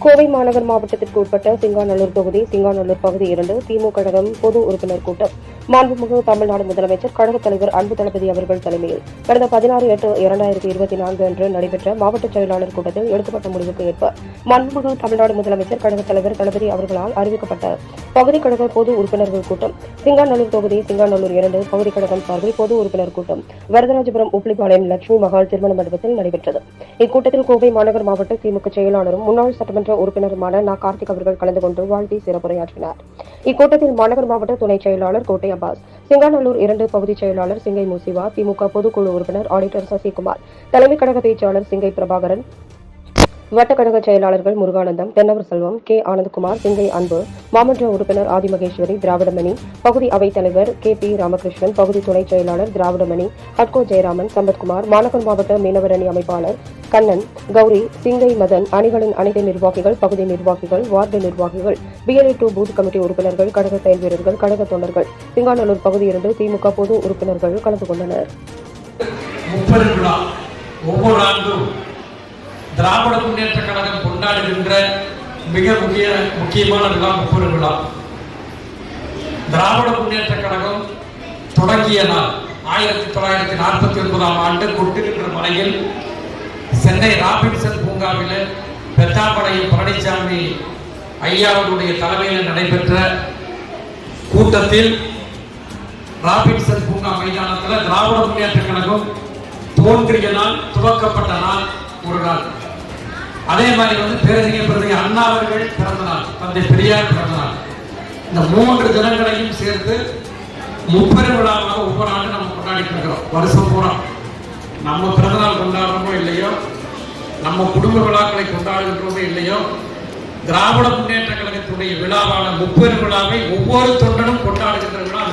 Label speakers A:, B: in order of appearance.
A: கோவை மாநகர் மாவட்டத்திற்கு உட்பட்ட சிங்காநல்லூர் தொகுதி சிங்காநல்லூர் பகுதி இரண்டு திமுக கழகம் பொது உறுப்பினர் கூட்டம். மாண்புமிகு தமிழ்நாடு முதலமைச்சர் கழகத் தலைவர் அன்பு தளபதி அவர்கள் தலைமையில் கடந்த பதினாறு எட்டு இரண்டாயிரத்தி இருபத்தி நான்கு அன்று நடைபெற்ற மாவட்ட செயலாளர் கூட்டத்தில் எடுக்கப்பட்ட முடிவுக்கு ஏற்ப மாண்புமிகு தமிழ்நாடு முதலமைச்சர் கழகத் தலைவர் தளபதி அவர்களால் அறிவிக்கப்பட்ட பகுதி கழக பொது உறுப்பினர்கள் கூட்டம் சிங்காநல்லூர் தொகுதி சிங்காநல்லூர் இரண்டு பகுதி கழகம் சார்பில் பொது உறுப்பினர் கூட்டம் வரதராஜபுரம் உப்ளிபாளையம் லட்சுமி மகால் திருமண மண்டபத்தில் நடைபெற்றது. இக்கூட்டத்தில் கோவை மாநகர் மாவட்ட திமுக செயலாளரும் முன்னாள் சட்டமன்ற உறுப்பினருமான நா. கார்த்திக் அவர்கள் கலந்து கொண்டு வாழ்த்தி சிறப்புரையாற்றினார். இக்கூட்டத்தில் மாநகர் மாவட்ட துணை செயலாளர் கோட்டை அப்பாஸ் சிங்காநல்லூர் இரண்டு பகுதிச் செயலாளர் சிங்கை முசிவா திமுக பொதுக்குழு உறுப்பினர் ஆடிட்டர் சசிகுமார் தலைமை கழக பேச்சாளர் சிங்கை பிரபாகரன் வட்டக்கழக செயலாளர்கள் முருகானந்தம் தென்னவர் செல்வம் கே. ஆனந்த்குமார் சிங்கை அன்பு மாமன்ற உறுப்பினர் ஆதிமகேஸ்வரி திராவிடமணி பகுதி அவைத் தலைவர் கே. பி. ராமகிருஷ்ணன் பகுதி துணைச் செயலாளர் திராவிடமணி ஹட்கோ ஜெயராமன் சம்பத்குமார் மாநகர் மாவட்ட மீனவர் அணி அமைப்பாளர் கண்ணன் கௌரி சிங்கை மதன் அணிகளின் அனைத்து நிர்வாகிகள் பகுதி நிர்வாகிகள் வார்டு நிர்வாகிகள் பிஎல்இ டூ பூத் கமிட்டி உறுப்பினர்கள் கழக செயல் வீரர்கள் கழக தொண்டர்கள் சிங்காநல்லூர் பகுதியிலிருந்து திமுக பொது உறுப்பினர்கள் கலந்து கொண்டனர்.
B: ஒவ்வொரு ஆண்டும் திராவிட முன்னேற்ற கழகம் கொண்டாடுகின்ற மிக முக்கிய முக்கியமான விழா முப்பது விழா. திராவிட முன்னேற்ற கழகம் தொடங்கிய நாள் ஆயிரத்தி தொள்ளாயிரத்தி நாற்பத்தி ஒன்பதாம் ஆண்டு கொட்டுகின்ற மலையில் சென்னை ராபின்சன் பூங்காவில் பெத்தாம்பாளையம் பழனிசாமி ஐயாவுடைய தலைமையில் நடைபெற்ற கூட்டத்தில் ராபின்சன் பூங்கா மைதானத்தில் திராவிட முன்னேற்ற கழகம் தோன்றிய நாள் துவக்கப்பட்ட நாள் ஒரு நாள். அதே மாதிரி வந்து பேரறிஞர் பிரதி அண்ணா அவர்கள் பிறந்த நாள் தந்தை பெரியார் பிறந்த நாள். இந்த மூன்று தினங்களையும் சேர்த்து முப்பெரு விழாவாக ஒவ்வொரு ஆண்டு நம்ம கொண்டாடிட்டு இருக்கிறோம். வருஷம் பூரா. நம்ம பிறந்தநாள் கொண்டாடுறோமோ இல்லையோ நம்ம குடும்ப விழாக்களை கொண்டாடுகின்றோமோ இல்லையோ திராவிட முன்னேற்ற கழகத்துடைய விழாவான முப்பெரு விழாவை ஒவ்வொரு தொண்டனும் கொட்டாளிக்கின்றன